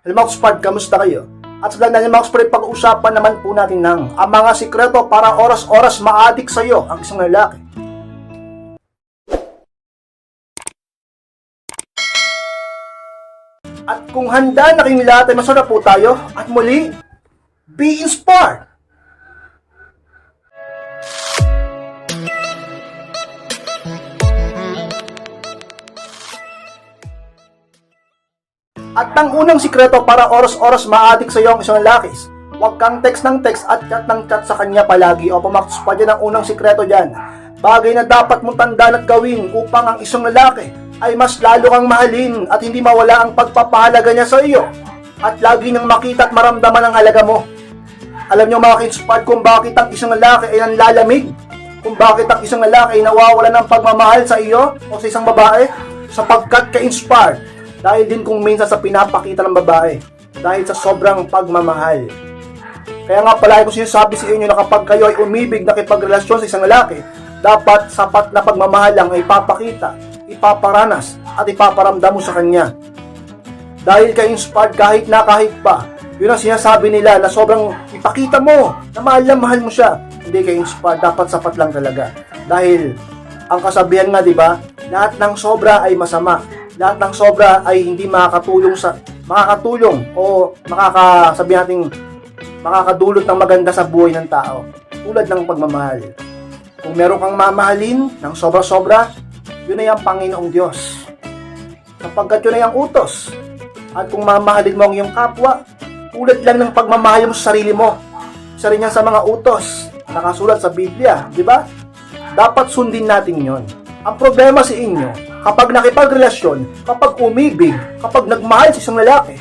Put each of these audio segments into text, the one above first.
Hello mga Spad, kamusta kayo? At sa ganyan mga Spad, pag-uusapan naman po natin ng ang mga sikreto para oras-oras maadik sa iyo ang isang lalaki. At kung handa na kayong lahat ay masarap po tayo at muli, be inspired! At ang unang sikreto para oras-oras maadik sa iyo ang isang lalaki. Huwag kang text ng text at chat ng chat sa kanya palagi o pumakas pa dyan ang unang sikreto dyan. Bagay na dapat mong tandaan at gawin upang ang isang lalaki ay mas lalo kang mahalin at hindi mawala ang pagpapahalaga niya sa iyo. At lagi niyang makita at maramdaman ang halaga mo. Alam niyo mga kinspad kung bakit ang isang lalaki ay nanlalamig? Kung bakit ang isang lalaki ay nawawala ng pagmamahal sa iyo o sa isang babae? Sapagkat ka-inspired. Dahil din kung minsan sa pinapakita ng babae. Dahil sa sobrang pagmamahal. Kaya nga palagi ko sinasabi sa inyo na kapag kayo ay umibig nakipagrelasyon sa isang lalaki, dapat sapat na pagmamahal lang ay ipapakita, ipaparanas, at ipaparamdam mo sa kanya. Dahil ka inspired kahit na kahit pa, yun ang sinasabi nila na sobrang ipakita mo na mahal na mahal mo siya. Hindi ka inspired, dapat sapat lang talaga. Dahil ang kasabihan nga, di ba, lahat ng sobra ay masama. Lahat ng sobra ay hindi makakatulong sa makakatulong o makakasabi nating makakadulot ng maganda sa buhay ng tao. Tulad ng pagmamahal. Kung meron kang mamahalin ng sobra-sobra, yun ay ang Panginoong Diyos. Sapagkat yun ay ang utos. At kung mamahalin mo ang iyong kapwa, tulad lang ng pagmamahal mo sa sarili mo. Isa rin yan sa mga utos na nakasulat sa Biblia, di ba? Dapat sundin natin yon. Ang problema sa inyo, kapag nakipagrelasyon, kapag umibig, kapag nagmahal sa isang lalaki,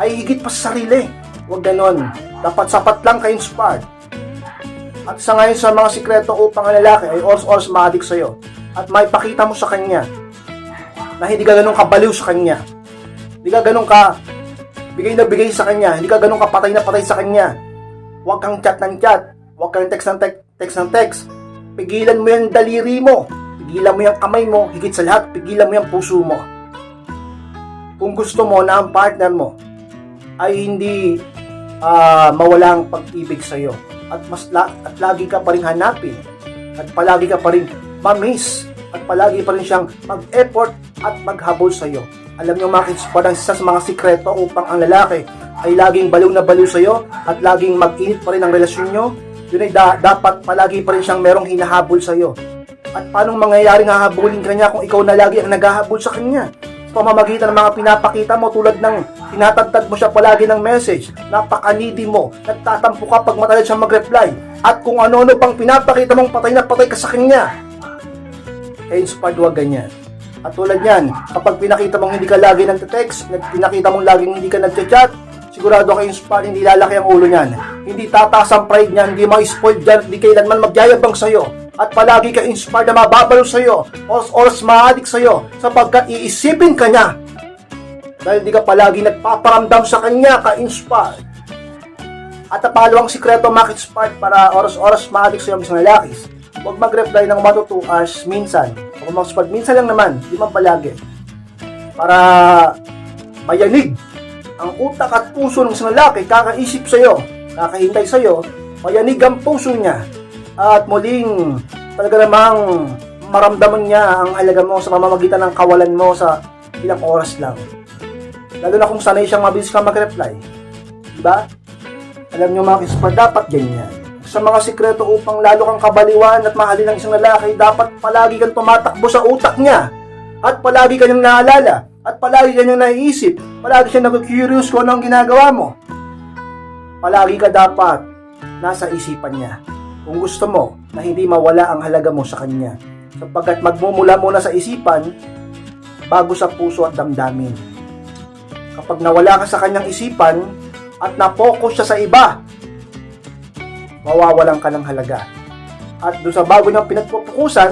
ay higit pa sa sarili. Huwag ganon. Dapat sapat lang ka-inspired. At sa ngayon sa mga sikreto upang ang lalaki ay oras-oras maadik sa'yo. At may pakita mo sa kanya na hindi ka ganun kabaliw sa kanya. Hindi ka ganun ka bigay na bigay sa kanya. Hindi ka ganun ka patay na patay sa kanya. Huwag kang chat ng chat. Huwag kang text ng text, text ng text. Pigilan mo yung daliri mo. Pigilan mo yung kamay mo. Higit sa lahat, pigilan mo yung puso mo. Kung gusto mo na ang partner mo ay hindi ah, mawala ang pag-ibig sa iyo at mas la- at lagi ka pa rin hanapin at palagi ka pa rin mamiss at palagi pa rin siyang mag-effort at maghabol sa iyo. Alam niyo mga kids, parang isa sa mga sikreto upang ang lalaki ay laging baliw na baliw sa iyo at laging mag-init pa rin ang relasyon niyo. Yun ay da- dapat palagi pa rin siyang merong hinahabol sa iyo. At paano mangyayari nga habulin ka niya kung ikaw na lagi ang naghahabol sa kanya? Sa pamamagitan ng mga pinapakita mo tulad ng tinatagtad mo siya palagi ng message, napaka-needy mo, nagtatampo ka pag matagal siya mag-reply, at kung ano-ano pang pinapakita mong patay na patay ka sa kanya. Kaya inspired huwag ganyan. At tulad yan, kapag pinakita mong hindi ka lagi nag-text, nag- pinakita mong laging hindi ka nag-chat, sigurado ka inspired, hindi lalaki ang ulo niyan. Hindi tataas ang pride niyan, hindi ma-spoiled dyan, hindi kailanman magyayabang sa'yo. At palagi ka inspired na mababalo sa'yo, oras oras maadik sa'yo, sapagkat iisipin ka niya. Dahil di ka palagi nagpaparamdam sa kanya, ka-inspired. At ang sikreto, makit inspired para oras-oras maadik sa'yo ang isang lalaki. Huwag mag-reply ng 1 to 2 hours minsan. Huwag mag minsan lang naman, di man palagi. Para mayanig ang utak at puso ng isang lalaki, kakaisip sa'yo, kakahintay sa'yo, mayanig ang puso niya. At muling talaga namang maramdaman niya ang halaga mo sa mamamagitan ng kawalan mo sa ilang oras lang. Lalo na kung sanay siyang mabilis ka mag-reply. Diba? Alam niyo mga kispa, dapat ganyan. Sa mga sikreto upang lalo kang kabaliwan at mahalin ng isang lalaki, dapat palagi kang tumatakbo sa utak niya. At palagi kanyang naalala. At palagi kanyang naiisip. Palagi siya nag-curious kung ano ang ginagawa mo. Palagi ka dapat nasa isipan niya. Kung gusto mo na hindi mawala ang halaga mo sa kanya. Sapagkat magmumula muna sa isipan bago sa puso at damdamin. Kapag nawala ka sa kanyang isipan at napokus siya sa iba, mawawalan ka ng halaga. At doon sa bago niyang pinagpupukusan,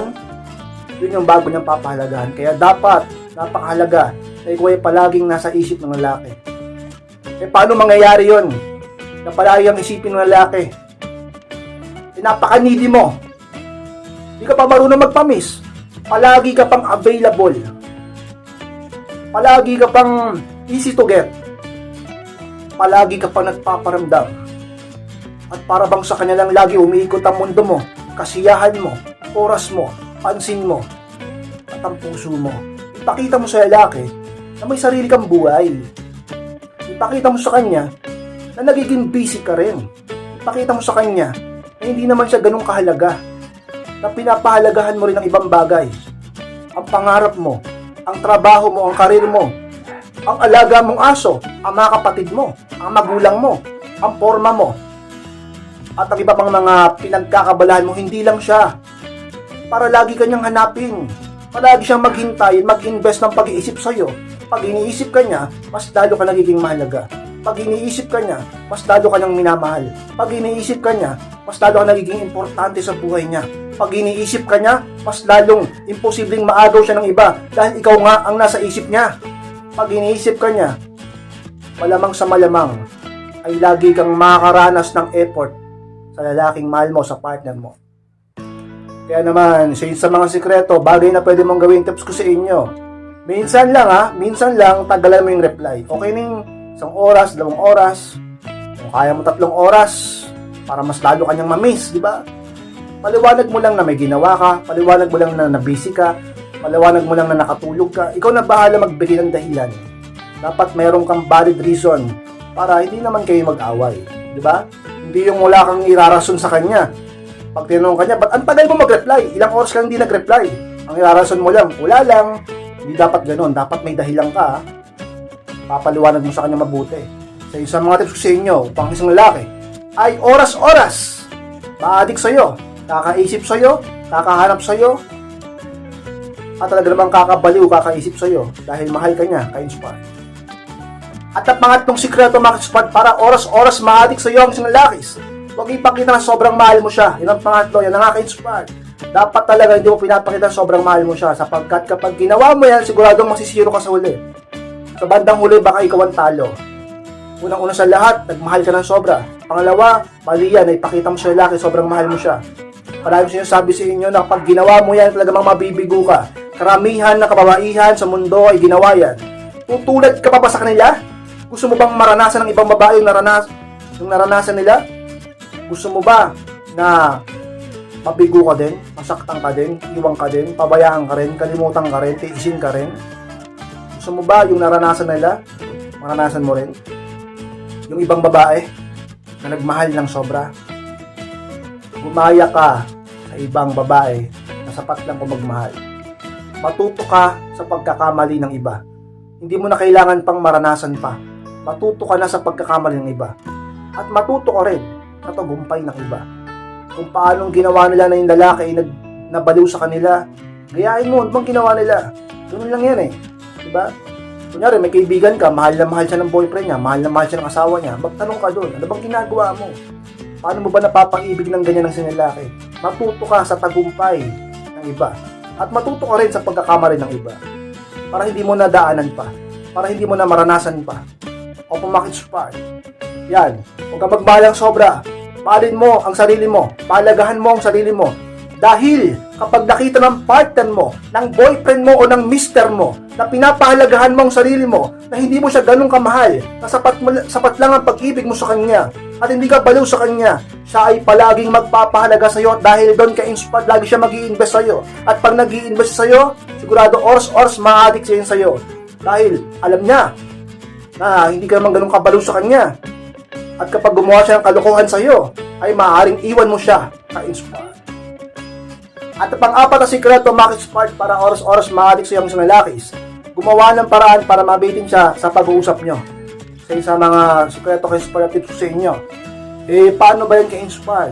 yun yung bago niyang papahalagahan. Kaya dapat, napakahalaga na ikaw ay palaging nasa isip ng lalaki. Eh paano mangyayari yon Na palagi ang isipin ng lalaki. Napaka-needy mo. Hindi ka pa marunong magpamis. Palagi ka pang available. Palagi ka pang easy to get. palagi ka pa nagpaparamdam. At para bang sa kanya lang lagi umiikot ang mundo mo, kasiyahan mo, oras mo, pansin mo, at ang puso mo. Ipakita mo sa lalaki na may sarili kang buhay. Ipakita mo sa kanya na nagiging busy ka rin. Ipakita mo sa kanya na hindi naman siya ganun kahalaga. Na pinapahalagahan mo rin ang ibang bagay. Ang pangarap mo, ang trabaho mo, ang karir mo, ang alaga mong aso, ang mga kapatid mo, ang magulang mo, ang forma mo, at ang iba pang mga pinagkakabalahan mo, hindi lang siya. Para lagi kanyang hanapin. Palagi siyang maghintay, mag-invest ng pag-iisip sa'yo. Pag iniisip ka niya, mas lalo ka nagiging mahalaga. Pag iniisip ka niya, mas lalo ka niyang minamahal. Pag iniisip ka niya, mas lalo ka nagiging importante sa buhay niya. Pag iniisip ka niya, mas lalong imposibleng maagaw siya ng iba dahil ikaw nga ang nasa isip niya. Pag iniisip ka niya, malamang sa malamang ay lagi kang makakaranas ng effort sa lalaking mahal mo, sa partner mo. Kaya naman, sa sa mga sikreto, bagay na pwede mong gawin, tips ko sa inyo. Minsan lang ha, minsan lang, tagalan mo yung reply. Okay na yung isang oras, dalawang oras, kung kaya mo tatlong oras, para mas lalo kanyang mamiss, di ba? Paliwanag mo lang na may ginawa ka, paliwanag mo lang na nabisi ka, paliwanag mo lang na nakatulog ka, ikaw na bahala magbigay ng dahilan. Dapat mayroon kang valid reason para hindi naman kayo mag-away, di ba? Hindi yung wala kang irarason sa kanya. Pag tinanong kanya, ba't ang tagal mo mag-reply? Ilang oras ka hindi nag-reply? Ang irarason mo lang, wala lang. Hindi dapat ganun. Dapat may dahilan ka. ha? Papaliwanag mo sa kanya mabuti. Sa isang mga tips ko sa inyo, upang isang lalaki, ay oras-oras. Maadik sa'yo. Kakaisip sa'yo, kakahanap sa'yo, at talaga namang kakabaliw, kakaisip sa'yo dahil mahal ka niya, ka-inspire. At ang pangatlong sikreto mga kaspad para oras-oras maadik sa iyo ang isang lalakis. Huwag ipakita na sobrang mahal mo siya. Yan ang pangatlo, yan ang nakaka-inspire. Dapat talaga hindi mo pinapakita na sobrang mahal mo siya sapagkat kapag ginawa mo yan, siguradong masisiro ka sa huli. Sa bandang huli, baka ikaw ang talo. Unang-una sa lahat, nagmahal ka ng sobra. Pangalawa, mali yan, ipakita mo sa lalaki, sobrang mahal mo siya. Marami sinasabi sa inyo na pag ginawa mo yan, talaga mang mabibigo ka. Karamihan na kababaihan sa mundo ay ginawa yan. Tutulad ka pa ba sa kanila? Gusto mo bang maranasan ng ibang babae yung, naranas yung naranasan nila? Gusto mo ba na mabigo ka din, masaktan ka din, iwang ka din, pabayaan ka rin, kalimutan ka rin, tiisin ka rin? Gusto mo ba yung naranasan nila? Maranasan mo rin? Yung ibang babae na nagmahal ng sobra? Gumaya ka sa ibang babae na sapat lang kung magmahal. Matuto ka sa pagkakamali ng iba. Hindi mo na kailangan pang maranasan pa. Matuto ka na sa pagkakamali ng iba. At matuto ka rin sa tagumpay ng iba. Kung paanong ginawa nila na yung lalaki ay nag, nabaliw sa kanila, gayahin mo, ano bang ginawa nila? Ganun lang yan eh. Diba? Kunyari, may kaibigan ka, mahal na mahal siya ng boyfriend niya, mahal na mahal siya ng asawa niya, magtanong ka doon, ano bang ginagawa mo? Paano mo ba napapag-ibig ng ganyan ng sinilaki? Matuto ka sa tagumpay ng iba. At matuto ka rin sa pagkakamali ng iba. Para hindi mo nadaanan pa. Para hindi mo na maranasan pa. O pumakit spark. Yan. Huwag ka magmahal ng sobra. Mahalin mo ang sarili mo. Palagahan mo ang sarili mo. Dahil kapag nakita ng partner mo, ng boyfriend mo o ng mister mo, na pinapahalagahan mo ang sarili mo, na hindi mo siya ganun kamahal, na sapat, mo, sapat lang ang pag-ibig mo sa kanya, at hindi ka baliw sa kanya, siya ay palaging magpapahalaga sa iyo dahil doon ka inspired, lagi siya mag invest sa iyo. At pag nag invest sa iyo, sigurado oras-oras ma-addict siya sa iyo. Dahil alam niya na hindi ka naman ganun kabaliw sa kanya. At kapag gumawa siya ng kalokohan sa iyo, ay maaaring iwan mo siya ka-inspire. At ang pang-apat na sikreto, Max Spark, para oras-oras maadik sa iyong isang lalakis. Gumawa ng paraan para mabitin siya sa pag-uusap nyo. Sa isa mga sikreto kay Inspire tips sa inyo. Eh, paano ba yan ka-inspire?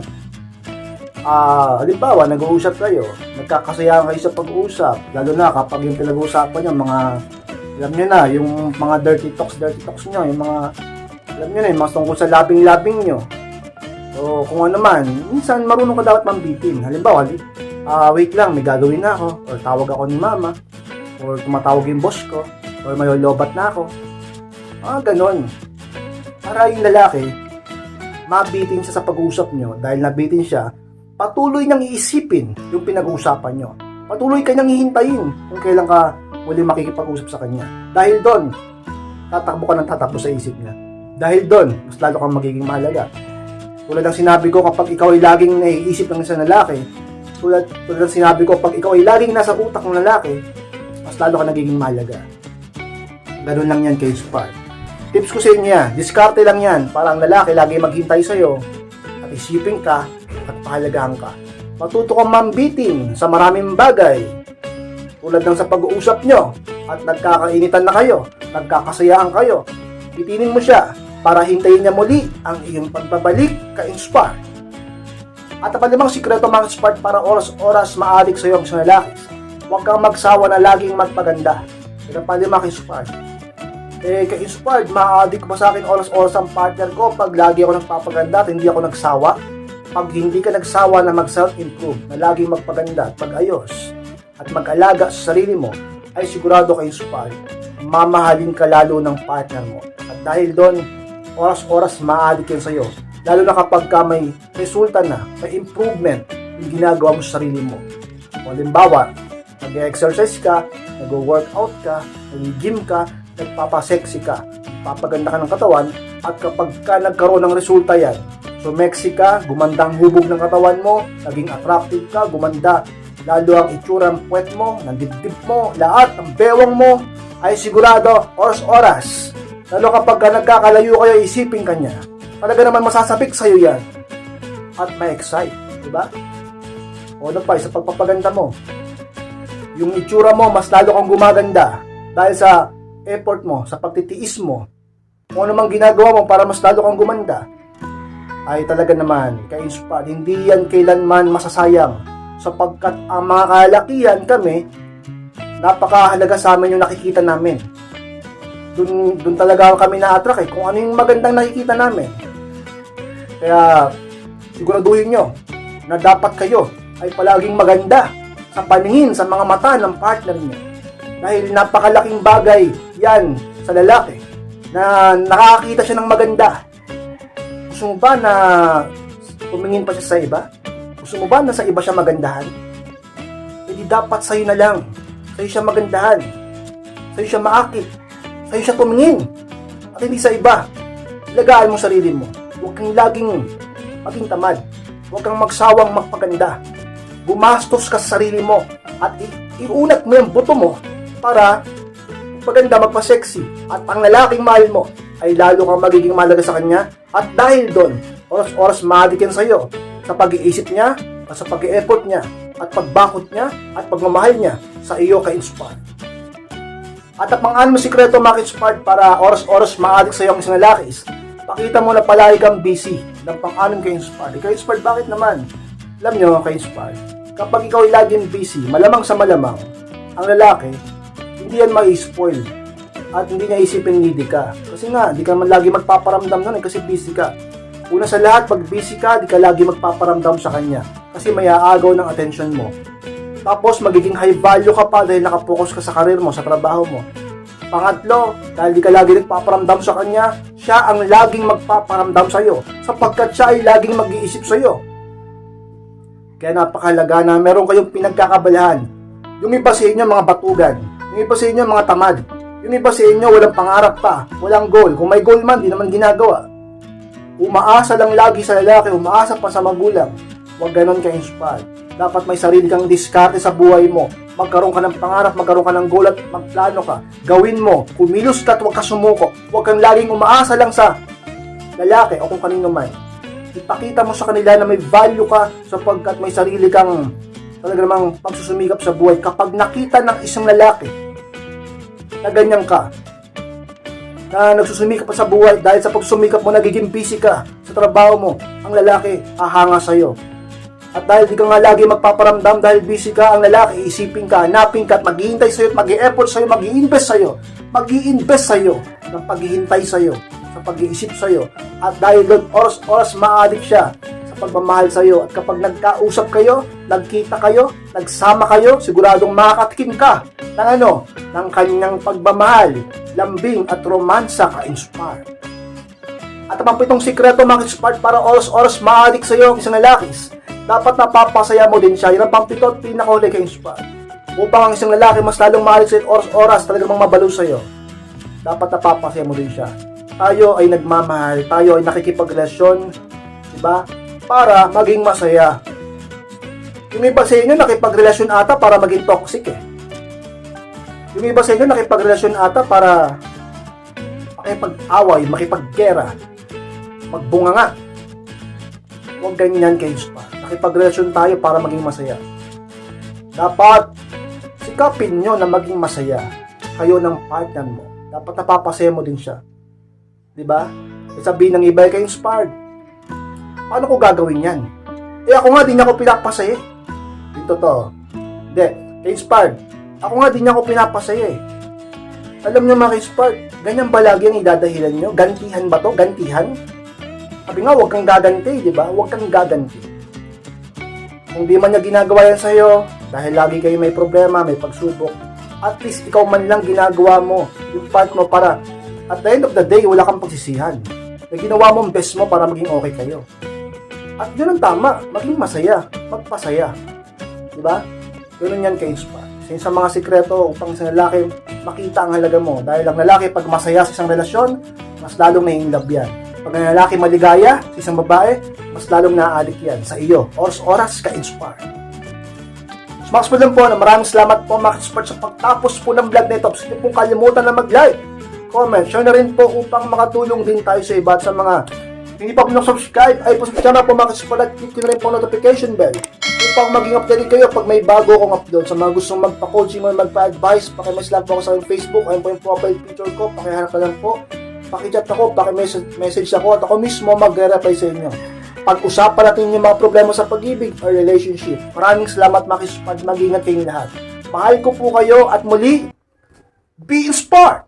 Ah, halimbawa, nag-uusap kayo, nagkakasayahan kayo sa pag-uusap, lalo na kapag yung pinag-uusapan nyo, mga, alam nyo na, yung mga dirty talks, dirty talks nyo, yung mga, alam nyo na, yung mga tungkol sa labing-labing nyo. So, kung ano man, minsan marunong ka dapat mambitin. Halimbawa, ah wait lang, may gagawin na ako, or tawag ako ni mama, or tumatawag yung boss ko, or may lobat na ako. Ah, ganon. Para yung lalaki, mabitin siya sa pag-uusap nyo, dahil nabitin siya, patuloy niyang iisipin yung pinag-uusapan nyo. Patuloy ka niyang hihintayin kung kailan ka muli makikipag-usap sa kanya. Dahil doon, tatakbo ka ng tatakbo sa isip niya. Dahil doon, mas lalo kang magiging mahalaga. Tulad ng sinabi ko, kapag ikaw ay laging naiisip ng isang lalaki, tulad, tulad ng sinabi ko, pag ikaw ay laging nasa utak ng lalaki, mas lalo ka nagiging mahalaga. Ganun lang yan kay Spark. Tips ko sa inyo yan, diskarte lang yan, para ang lalaki lagi maghintay sa'yo, at isipin ka, at pahalagahan ka. Matuto kang mambitin sa maraming bagay, tulad ng sa pag-uusap nyo, at nagkakainitan na kayo, nagkakasayaan kayo, pitinin mo siya, para hintayin niya muli ang iyong pagbabalik ka-inspire. At ang panlimang sikreto mga spark para oras-oras maadik sa iyo ang isang lalaki. Huwag kang magsawa na laging magpaganda. Yan ang panlima ka-inspired. Eh, ka-inspired, maadik ba sa akin oras-oras ang partner ko pag lagi ako nagpapaganda at hindi ako nagsawa? Pag hindi ka nagsawa na mag-self-improve, na laging magpaganda at mag-ayos, at mag-alaga sa sarili mo, ay sigurado ka-inspired. Mamahalin ka lalo ng partner mo. At dahil doon, oras-oras maadik yan sa'yo. Lalo na kapag ka may resulta na, may improvement yung ginagawa mo sa sarili mo. O halimbawa, nag-exercise ka, nag-workout ka, nag-gym ka, nagpapasexy ka, papaganda ka ng katawan, at kapag ka nagkaroon ng resulta yan, sumexy ka, gumanda ang hubog ng katawan mo, naging attractive ka, gumanda lalo ang itsura ng puwet mo, ng dibdib mo, lahat ng bewang mo, ay sigurado, oras-oras. Lalo kapag ka nagkakalayo kayo, isipin ka niya. Talaga naman masasabik sa'yo yan. At may excite, di ba? O ano pa, sa pagpapaganda mo. Yung itsura mo, mas lalo kang gumaganda dahil sa effort mo, sa pagtitiis mo. Kung ano mang ginagawa mo para mas lalo kang gumanda, ay talaga naman, ka-inspire, hindi yan kailanman masasayang sapagkat ang mga kalakihan kami, napakahalaga sa amin yung nakikita namin. Dun, dun talaga kami na-attract eh, kung ano yung magandang nakikita namin. Kaya, siguraduhin nyo na dapat kayo ay palaging maganda sa paningin sa mga mata ng partner niyo. Dahil napakalaking bagay yan sa lalaki na nakakita siya ng maganda. Gusto mo ba na tumingin pa siya sa iba? Gusto mo ba na sa iba siya magandahan? Hindi dapat sa'yo na lang. Sa'yo siya magandahan. Sa'yo siya maakit. Sa'yo siya tumingin. At hindi sa iba. Lagaan mo sarili mo. Huwag kang laging maging tamad. Huwag kang magsawang magpaganda. Gumastos ka sa sarili mo at iunat mo yung buto mo para maganda magpa-sexy at ang lalaking mahal mo ay lalo kang magiging mahalaga sa kanya at dahil doon, oras-oras maadikin sa iyo sa pag-iisip niya at sa pag-effort niya at pagbakot niya at pagmamahal niya sa iyo ka-inspire. At ang pang-anim na sikreto maka-inspired para oras-oras maadik sa iyo ang isang lalaki is pakita mo na palagi kang busy ng pang-anim ka-inspired. Ka-inspired bakit naman? Alam nyo, ka-inspired, kapag ikaw ay laging busy, malamang sa malamang, ang lalaki, hindi yan ma-spoil at hindi niya isipin needy ka. Kasi nga, di ka man lagi magpaparamdam nun eh, kasi busy ka. Una sa lahat, pag busy ka, di ka lagi magpaparamdam sa kanya. Kasi may aagaw ng attention mo. Tapos, magiging high value ka pa dahil nakapokus ka sa karir mo, sa trabaho mo. Pangatlo, dahil di ka lagi nagpaparamdam sa kanya, siya ang laging magpaparamdam sa iyo sapagkat siya ay laging mag-iisip sa iyo. Kaya napakalaga na meron kayong pinagkakabalahan. Yung iba sa inyo mga batugan, yung iba sa inyo mga tamad, yung iba sa inyo walang pangarap pa, walang goal. Kung may goal man, di naman ginagawa. Umaasa lang lagi sa lalaki, umaasa pa sa magulang. Huwag ganon ka inspire. Dapat may sarili kang diskarte sa buhay mo. Magkaroon ka ng pangarap, magkaroon ka ng goal at magplano ka. Gawin mo, kumilos ka at huwag ka sumuko. Huwag kang laging umaasa lang sa lalaki o kung kanino man. Ipakita mo sa kanila na may value ka sapagkat may sarili kang talaga namang pagsusumikap sa buhay. Kapag nakita ng isang lalaki na ganyan ka, na nagsusumikap pa sa buhay dahil sa pagsumikap mo nagiging busy ka sa trabaho mo, ang lalaki hahanga sa iyo. At dahil di ka nga lagi magpaparamdam dahil busy ka, ang lalaki isipin ka, hanapin ka at maghihintay sa iyo at mag-i-effort sa iyo, mag-i-invest sa iyo, mag-i-invest sa iyo ng paghihintay sa iyo, sa pag-iisip sa iyo. At dahil doon oras-oras maadik siya sa pagmamahal sa iyo at kapag nagkausap kayo, nagkita kayo, nagsama kayo, siguradong makakatikim ka ng ano, ng kanyang pagmamahal, lambing at romansa ka-inspire. At ang pitong sikreto mga para oras-oras maadik sa iyo ang isang lalaki, dapat napapasaya mo din siya. Yan ang pampito at pinakahuli ka-inspire. Upang ang isang lalaki mas lalong maadik sa iyo at oras-oras talagang mabalo sa iyo, dapat napapasaya mo din siya. tayo ay nagmamahal, tayo ay nakikipagrelasyon, di ba? Para maging masaya. Yung iba sa inyo nakipagrelasyon ata para maging toxic eh. Yung iba sa inyo nakipagrelasyon ata para makipag-away, makipaggera, magbunga nga. Huwag ganyan kayo pa. Nakipagrelasyon tayo para maging masaya. Dapat sikapin nyo na maging masaya kayo ng partner mo. Dapat napapasaya mo din siya. Di ba? E sabihin ng iba kayo inspired. Paano ko gagawin yan? Eh ako nga, di niya ako pinapasaya eh. Yung totoo. Hindi. Kayo inspired. Ako nga, di niya ako pinapasaya eh. Alam niyo mga inspired, ganyan ba lagi ang idadahilan nyo? Gantihan ba to? Gantihan? Sabi nga, huwag kang gaganti, di ba? Huwag kang gaganti. Kung di man niya ginagawa yan sa'yo, dahil lagi kayo may problema, may pagsubok, at least ikaw man lang ginagawa mo yung part mo para at the end of the day, wala kang pagsisihan. Na ginawa mo ang best mo para maging okay kayo. At yun ang tama, maging masaya, magpasaya. Di ba? Ganun yan kay Spa. Sa mga sikreto upang sa lalaki makita ang halaga mo. Dahil ang lalaki pag masaya sa isang relasyon, mas lalong nai-love yan. Pag ang lalaki maligaya sa isang babae, mas lalong naaalik yan sa iyo. Oras-oras ka-inspire. Max po lang po maraming salamat po mga expert sa pagtapos po ng vlog na ito. Sige pong kalimutan na mag-like, comment, share na rin po upang makatulong din tayo sa iba at sa mga hindi pa po subscribe ay po sa po mga expert at click na rin po notification bell upang maging updated kayo pag may bago akong upload sa mga gustong magpa-coaching o magpa-advise pakimess lang po ako sa aking Facebook ayun po yung profile picture ko pakihanap na lang po pakichat ako pakimessage message ako at ako mismo magre-reply sa inyo pag-usapan natin yung mga problema sa pag-ibig or relationship. Maraming salamat makisipad, mag-ingat kayong lahat. Mahal ko po kayo at muli, be inspired!